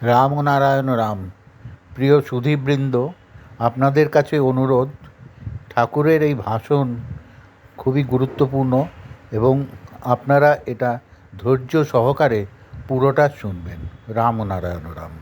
রাম ও নারায়ণ রাম প্রিয় সুধীবৃন্দ আপনাদের কাছে অনুরোধ ঠাকুরের এই ভাষণ খুবই গুরুত্বপূর্ণ এবং আপনারা এটা ধৈর্য সহকারে পুরোটা শুনবেন রাম ও নারায়ণ রাম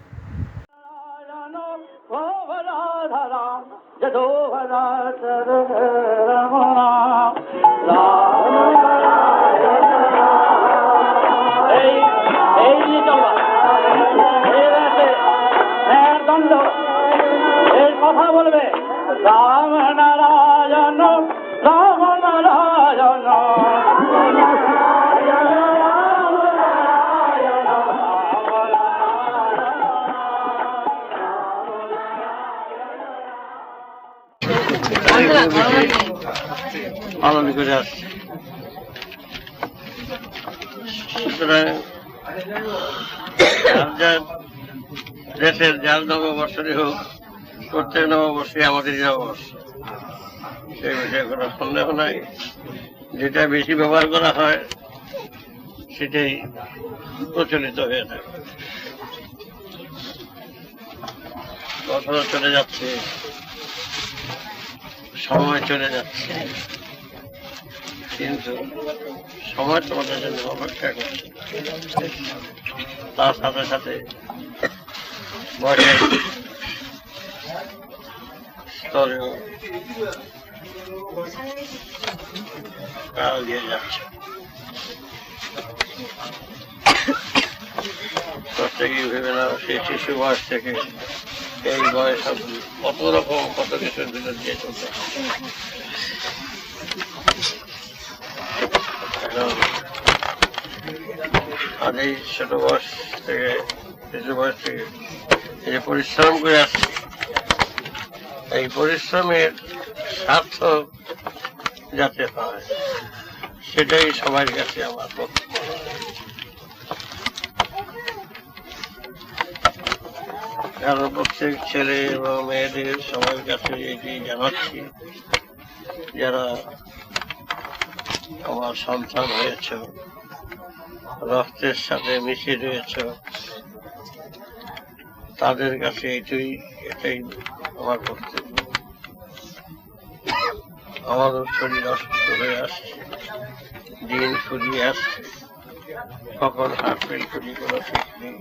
হ্যাঁ এই কথা বলবে? রাম নারায়ণ রাম নারায়ণ। পালন সুতরাং দেশের যার নববর্ষরই হোক, প্রত্যেক নববর্ষে আমাদেরই নববর্ষ। সেই বিষয়ে কোনো সন্দেহ নাই। যেটা বেশি ব্যবহার করা হয়, সেটাই প্রচলিত হয়ে থাকে। বছর চলে যাচ্ছে, সময় চলে যাচ্ছে। কিন্তু সময় তোমাদের জন্য অপেক্ষা করছে। তার সাথে সাথে বয়সের স্তরেও কাল দিয়ে যাচ্ছে প্রত্যেকেই ভেবে নাও সেই শিশু বয়স থেকে এই বয়স কত রকম কত কিছুর ভিতর দিয়ে চলতে এই ছোট বয়স থেকে শিশু বয়স থেকে যে পরিশ্রম করে আসছে এই পরিশ্রমের সার্থক যাতে হয় সেটাই সবার কাছে আমার কারণ প্রত্যেক ছেলে এবং মেয়েদের সবার কাছে এটি জানাচ্ছি, যারা আমার সন্তান হয়েছ, রক্তের সাথে মিশে রয়েছ তাদের কাছে এটাই এটাই আমার কর্তব্য। আমাদের শরীর অসুস্থ হয়ে আসছে দিন ফুরিয়ে আসছে। কখন হার্ট ফেল করি কোনো ঠিক নেই।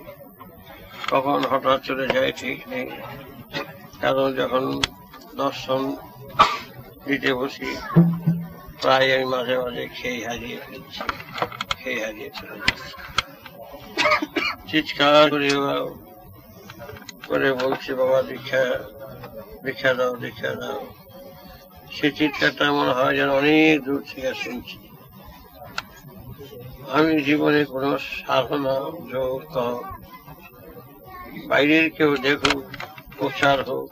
কখন হঠাৎ চলে যায় ঠিক নেই। কারণ যখন দর্শন দিতে বসি, প্রায় আমি মাঝে মাঝে খেয়ে হারিয়ে ফেলছি, খেয়ে হারিয়ে চলে যাচ্ছি। চিৎকার করে করে বলছি, বাবা দীক্ষা দীক্ষা দাও দীক্ষা দাও। সে চিৎকারটা মনে হয় যেন অনেক দূর থেকে শুনছি। আমি জীবনে কোনো সাধনা, যোগ বাইরের কেউ দেখুক, প্রচার হোক,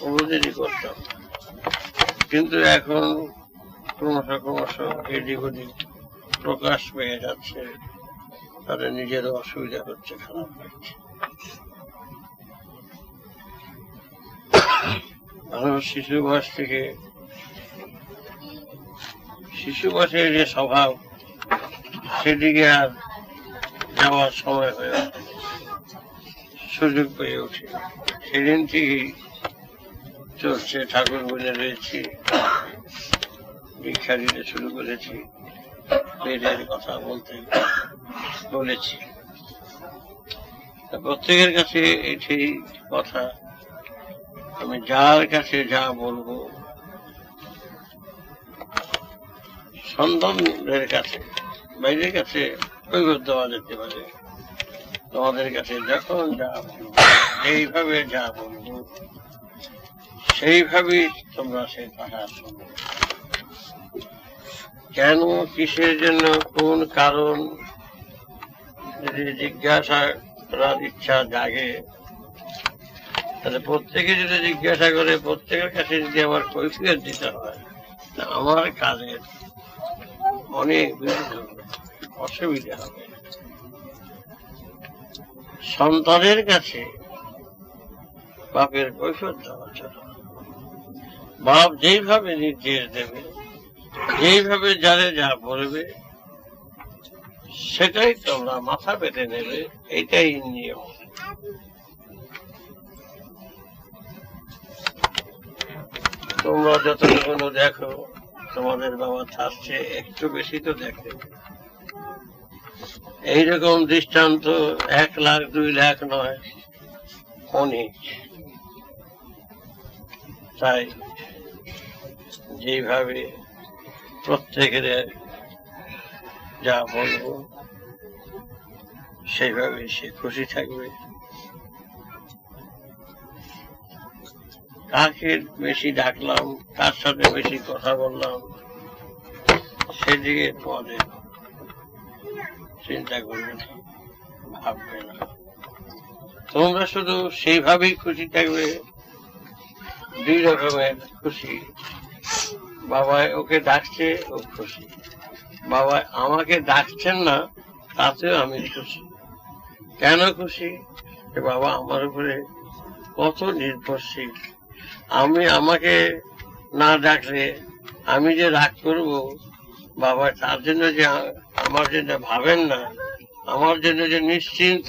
কোনোদিনই করতাম কিন্তু এখন ক্রমশ ক্রমশ এদিক ওদিক প্রকাশ পেয়ে যাচ্ছে তাদের নিজেরও অসুবিধা হচ্ছে, খারাপ লাগছে। মানুষ শিশু বয়স থেকে শিশু বয়সের যে স্বভাব, সেদিকে আর যাওয়ার সময় হয়ে সুযোগ পেয়ে ওঠে সেদিন থেকেই চলছে ঠাকুর বলে রয়েছি দীক্ষা দিতে শুরু করেছি, বেদের কথা বলতে বলেছি। প্রত্যেকের কাছে এটি কথা। আমি যার কাছে যা বলব, সন্তানদের কাছে, বাইরের কাছে কৈবত দেওয়া যেতে পারে। তোমাদের কাছে যখন যা বলব এইভাবে যা বলব, সেইভাবেই তোমরা সেই কথা শোনো। কেন, কিসের জন্য, কোন কারণ, যদি জিজ্ঞাসা করার ইচ্ছা জাগে তাহলে প্রত্যেকে যদি জিজ্ঞাসা করে, প্রত্যেকের কাছে যদি আমার কৈফিয়ত দিতে হয় আমার কাজের অনেক অসুবিধা হবে। সন্তানের কাছে বাপের কৈফিয়ত দেওয়া চলে বাপ যেইভাবে নির্দেশ দেবে, যেইভাবে যারে যা বলবে, সেটাই তোমরা মাথা পেতে নেবে, এটাই নিয়ম। তোমরা যতটুকু দেখো, তোমাদের বাবা চেয়ে একটু বেশি তো দেখে। এইরকম দৃষ্টান্ত এক লাখ, দুই লাখ নয়, অনেক। তাই যেভাবে প্রত্যেকের যা বলব, সেইভাবে সে খুশি থাকবে। কাকে বেশি ডাকলাম কার সাথে বেশি কথা বললাম। সেদিকে তোমাদের চিন্তা করবে ভাববে না। তোমরা শুধু সেইভাবেই খুশি থাকবে, দুই রকমের খুশি। বাবা ওকে ডাকছে, ও খুশি। বাবা আমাকে ডাকছেন না, তাতেও আমি খুশি। কেন খুশি? বাবা আমার উপরে কত নির্ভরশীল। আমি আমাকে না ডাকলে আমি যে রাগ করব, বাবা, তার জন্য যে আমার জন্য ভাবেন না, আমার জন্য যে নিশ্চিন্ত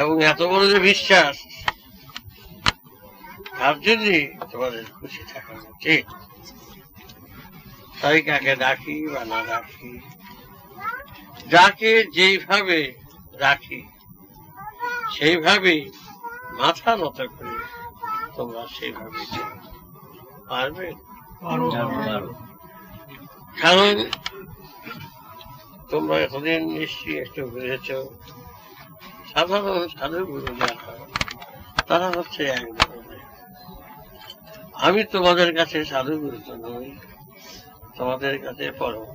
এবং এত বড় যে বিশ্বাস, তার জন্যই তোমাদের খুশি থাকা উচিত। তাই কাকে ডাকি বা না ডাকি, যাকে যেইভাবে রাখি, সেইভাবেই মাথা নত করে। তোমরা সেইভাবে চলো। পারবে? কারণ তোমরা এতদিন নিশ্চয়ই একটু ঘুরেছ সাধারণ সাধু গুরু যারা তারা হচ্ছে এক ধরনের। আমি তোমাদের কাছে সাধু গুরু তো নই তোমাদের কাছে পরম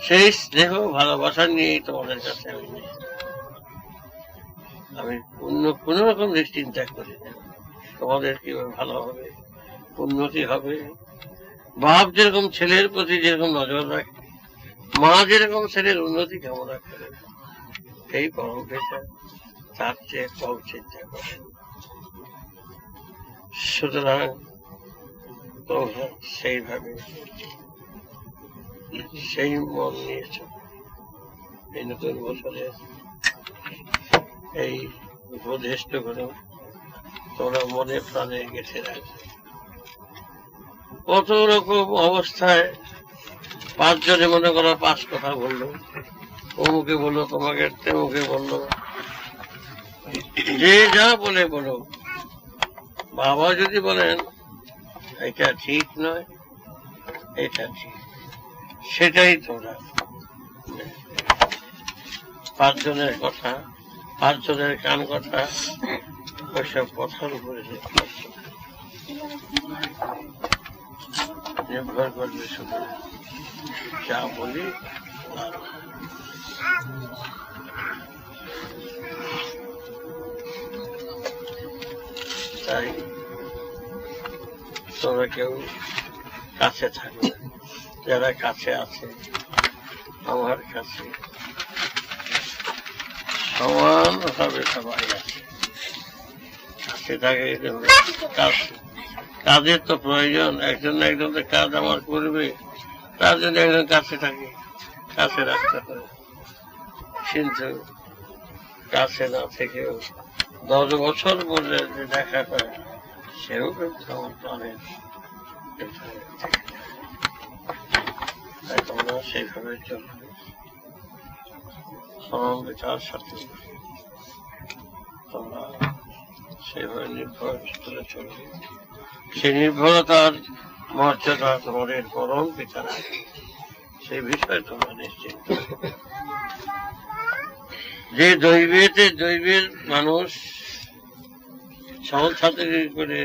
সেই স্নেহ ভালোবাসা নিয়েই তোমাদের কাছে আমি নেই। আমি অন্য কোন রকম চিন্তা করি তোমাদের কীভাবে ভালো হবে, উন্নতি হবে? বাপ যেরকম ছেলের প্রতি যেরকম নজর রাখে, মা যেরকম ছেলের উন্নতি কামনা করে এই পরম পেশা তার চেয়ে কম চিন্তা করে। সুতরাং তোমরা সেইভাবে সেই মন নিয়েছ। এই নতুন বছরে এই উপদেষ্টগুলো তোমরা মনে প্রাণে রাখবে কত রকম অবস্থায় পাঁচজনে মনে করো পাঁচ কথা বলল। অমুকে বলল, তোমাকে তেমুকে বলল। যে যা বলে বলো। বাবা যদি বলেন, এটা ঠিক নয়, এটা ঠিক। সেটাই তোমরা পাঁচজনের কথা পাঁচজনের কান কথা, ওইসব কথার উপরে নির্ভর করবে শুধু যা বলি। তাই তোমরা কেউ কাছে থাকবে যারা কাছে আছে, আমার কাছে সমানভাবে সবাই আছে। কাজ, কাজের তো প্রয়োজন। একজন একজন কাজ আমার করবে। তার জন্য একজন কাছে থাকে, কাছে রাখতে হয় কিন্তু কাছে না থেকেও দশ বছর পরে যে দেখা হয় সেও কিন্তু আমার সেইভাবে চলবে সমবেতার সাথে তোমরা সেভাবে নির্ভর করে চলবে সেই নির্ভরতার মর্যাদা তোমাদের পরম রাখে সেই বিষয়ে তোমরা নিশ্চিন্ত। যে দৈবেতে দৈবের মানুষ সংসারে করে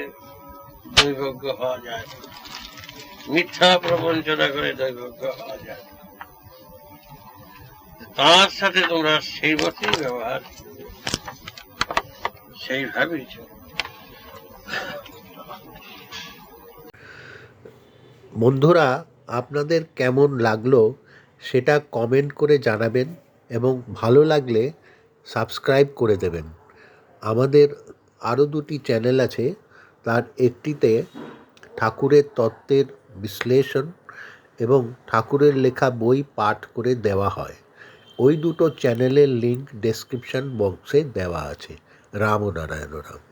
দৈবজ্ঞ হওয়া যায় মিথ্যা প্রবঞ্চনা করে দৈবজ্ঞ হওয়া যায় তার সাথে তোমরা সেই মতেই ব্যবহার। সেইভাবেই বন্ধুরা, আপনাদের কেমন লাগল সেটা কমেন্ট করে জানাবেন এবং ভালো লাগলে সাবস্ক্রাইব করে দেবেন। আমাদের আরও দুটি চ্যানেল আছে, তার একটিতে ঠাকুরের তত্ত্বের বিশ্লেষণ এবং ঠাকুরের লেখা বই পাঠ করে দেওয়া হয়। ওই দুটো চ্যানেলের লিঙ্ক ডেসক্রিপশান বক্সে দেওয়া আছে। রাম ও নারায়ণ রাম